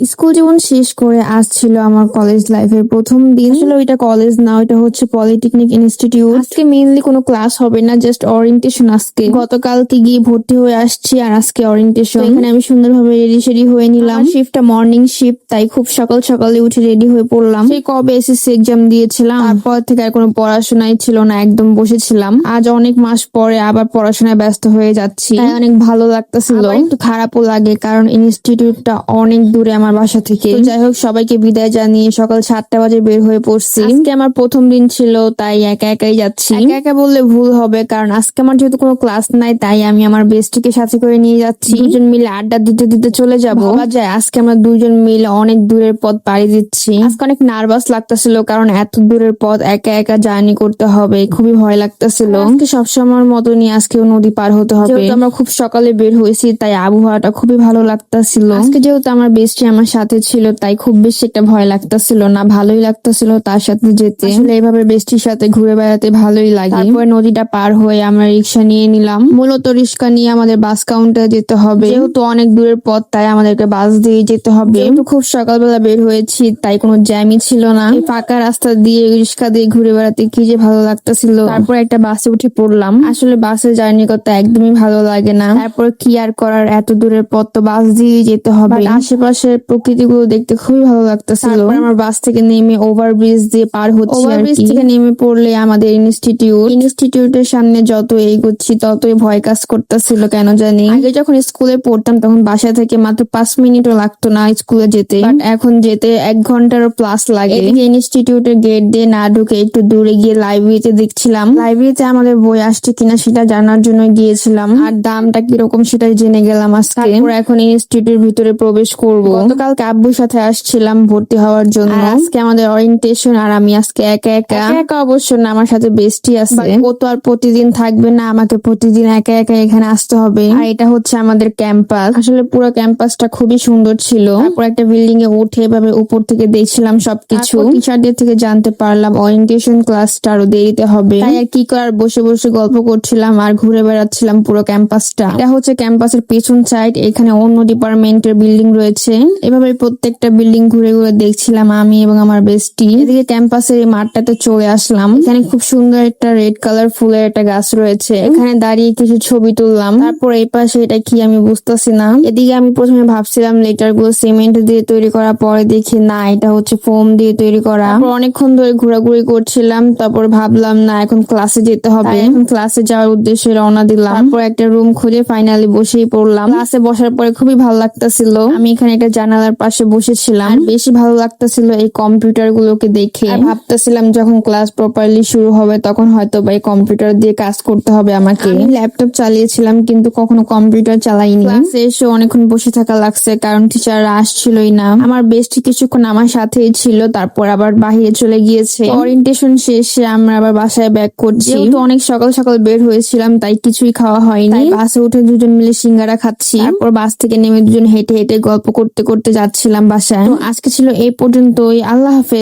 School জীবন শেষ করে আজ ছিল আমার কলেজ লাইফের প্রথম দিন। আসলে ওইটা কলেজ না ওইটা হচ্ছে পলিটেকনিক ইনস্টিটিউট আজকে মেইনলি কোনো ক্লাস হবে না জাস্ট ওরিয়েন্টেশন আজকে। গতকালকে গিয়ে ভর্তি হয়ে আসছি আর আজকে ওরিয়েন্টেশন এখানে আমি সুন্দরভাবে রেডি সেডি হয়ে নিলাম। শিফটটা মর্নিং শিফট তাই খুব সকাল সকালে উঠে রেডি হয়ে পড়লাম। সেই কবে এসএসসি এক্সাম দিয়েছিলাম। তারপর থেকে আর কোনো পড়াশোনাই ছিল না একদম বসেছিলাম। আজ অনেক মাস পরে আবার পড়াশোনায় ব্যস্ত হয়ে যাচ্ছি। তাই অনেক ভালো লাগতেছিল। একটু খারাপও লাগে কারণ ইনস্টিটিউটটা অনেক দূরে আমার বাসা থেকে। তো যাই হোক সবাইকে বিদায় জানিয়ে সকাল সাতটা বাজে বের হয়ে পড়ছি। আজকে আমার প্রথম দিন ছিল তাই একা একাই যাচ্ছি। একা একা বললে ভুল হবে কারণ আজকে আমার যেহেতু কোনো ক্লাস নাই তাই আমি আমার বেস্টিকে সাথে করে নিয়ে যাচ্ছি। দুজন মিলে আড্ডা দিতে দিতে চলে যাব। ভাবা যায় আজকে আমরা দুজন মিলে অনেক দূরের পথ পাড়ি দিচ্ছি। আজকে অনেক নার্ভাস লাগতেছিল কারণ এত দূরের পথ একা একা জার্নি করতে হবে খুবই ভয় লাগতেছিল। আজকে সবসময়ের মতনই আজকেও নদী পার হতে হবে। আমরা খুব সকালে বের হয়েছি তাই আবহাওয়াটা খুবই ভালো লাগতেছিল। আজকে যেহেতু আমার বেস্টি আমার সাথে ছিল তাই খুব বেশি একটা ভয় লাগতেছিল না ভালোই লাগতেছিল তার সাথে যেতে। আসলে এইভাবে বেস্টির সাথে ঘুরে বেড়াতে ভালোই লাগে। তারপরে নদীটা পার হয়ে আমরা রিক্সা নিয়ে নিলাম। মূলত রিক্সা নিয়ে আমাদের বাস কাউন্টারে যেতে হবে। যেহেতু অনেক দূরের পথ তাই আমাদেরকে বাস দিয়ে যেতে হবে। খুব সকালবেলা বের হয়েছি তাই কোনো জ্যামই ছিল না। ফাঁকা রাস্তা দিয়ে রিক্সা দিয়ে ঘুরে বেড়াতে কি যে ভালো লাগতেছিল। তারপর একটা বাসে উঠে পড়লাম। আসলে বাসে জার্নি করতে একদমই ভালো লাগে না। তারপর কি আর করার এত দূরের পথ তো বাস দিয়ে যেতে হবে। আশেপাশের প্রকৃতি গুলো দেখতে খুবই ভালো লাগতেছিল। আমার বাস থেকে নেমে ওভারব্রিজ দিয়ে পার হচ্ছে ওভারব্রিজ থেকে নেমে পড়লে আমাদের ইনস্টিটিউট ইনস্টিটিউটের সামনে যত এগোচ্ছি ততই ভয় কাজ করতেছিল কেন জানি। আগে যখন স্কুলে পড়তাম তখন বাসা থেকে মাত্র পাঁচ মিনিটও লাগতো না স্কুলে যেতে। এখন যেতে এক ঘন্টারও প্লাস লাগে। ইনস্টিটিউটের গেট দিয়ে না ঢুকে একটু দূরে গিয়ে লাইব্রেরিতে দেখছিলাম। লাইব্রেরিতে আমাদের বই আসছে কিনা সেটা জানার জন্য গিয়েছিলাম। আর দামটা কীরকম সেটাই জেনে গেলাম আজকে। এখন ইনস্টিটিউটের ভিতরে প্রবেশ করব। গতকালকে আব্বুর সাথে আসছিলাম ভর্তি হওয়ার জন্য। আজকে আমাদের ওরিয়েন্টেশন আর আমি আজকে একা একা। একা অবশ্য না আমার সাথে বেস্টি আছে। ও তো আর প্রতিদিন থাকবে না আমাকে প্রতিদিন একা একা এখানে আসতে হবে। আর এটা হচ্ছে আমাদের ক্যাম্পাস আসলে পুরো ক্যাম্পাসটা খুবই সুন্দর ছিল। তারপর একটা বিল্ডিং এ উঠে এভাবে উপর থেকে দেখছিলাম সবকিছু। টিচারদের থেকে জানতে পারলাম ওরিয়েন্টেশন ক্লাসটা আরও দেরিতে হবে। তাই আর কি করার বসে বসে গল্প করছিলাম আর ঘুরে বেড়াচ্ছিলাম পুরো ক্যাম্পাসটা এটা হচ্ছে ক্যাম্পাসের পেছন সাইড এখানে অন্য ডিপার্টমেন্টের বিল্ডিং রয়েছে। এভাবে প্রত্যেকটা বিল্ডিং ঘুরে ঘুরে দেখছিলাম আমি এবং আমার বেস্টি এদিকে ক্যাম্পাসের এই মাঠটাতে চলে আসলাম। এখানে খুব সুন্দর একটা রেড কালার ফুলের একটা গাছ রয়েছে। এখানে দাঁড়িয়ে কিছু ছবি তুললাম। তারপর এই পাশে এটা কি আমি বুঝতেছি না। এদিকে আমি প্রথমে ভাবছিলাম লেটারগুলো সিমেন্ট দিয়ে তৈরি করা পরে দেখি না এটা হচ্ছে ফোম দিয়ে তৈরি করা। অনেকক্ষণ ধরে ঘোরাঘুরি করছিলাম। তারপর ভাবলাম না এখন ক্লাসে যেতে হবে। এখন ক্লাসে যাওয়ার উদ্দেশ্যে রওনা দিলাম। তারপর একটা রুম খুঁজে ফাইনালি বসেই পড়লাম। ক্লাসে বসার পরে খুবই ভালো লাগতেছিল। আমি এখানে একটা জানালার পাশে বসেছিলাম। বেশি ভালো লাগতেছিল এই কম্পিউটার গুলোকে দেখে ভাবতেছিলাম যখন ক্লাস প্রপারলি শুরু হবে তখন হয়তো বা এই কম্পিউটার দিয়ে কাজ করতে হবে আমাকে। আমি ল্যাপটপ চালিয়েছিলাম কিন্তু কখনো কম্পিউটার চালাইনি। এসে অনেকক্ষণ বসে থাকা লাগছে কারণ টিচাররা আসছিলই না। আমার বেস্ট কিছুক্ষণ আমার সাথেই ছিল তারপর আবার বাহিরে চলে গিয়েছে। ওরিয়েন্টেশন শেষে আমরা আবার বাসায় ব্যাক করছি। যেহেতু অনেক সকাল সকাল বের হয়েছিলাম তাই কিছুই খাওয়া হয়নি। বাসে উঠে দুজন মিলে সিঙ্গারা খাচ্ছি। তারপর বাস থেকে নেমে দুজন হেঁটে হেঁটে গল্প করতে করতে করতে যাচ্ছিলাম বাসায়। তো আজকে ছিল এই পর্যন্তই। আল্লাহ হাফেজ।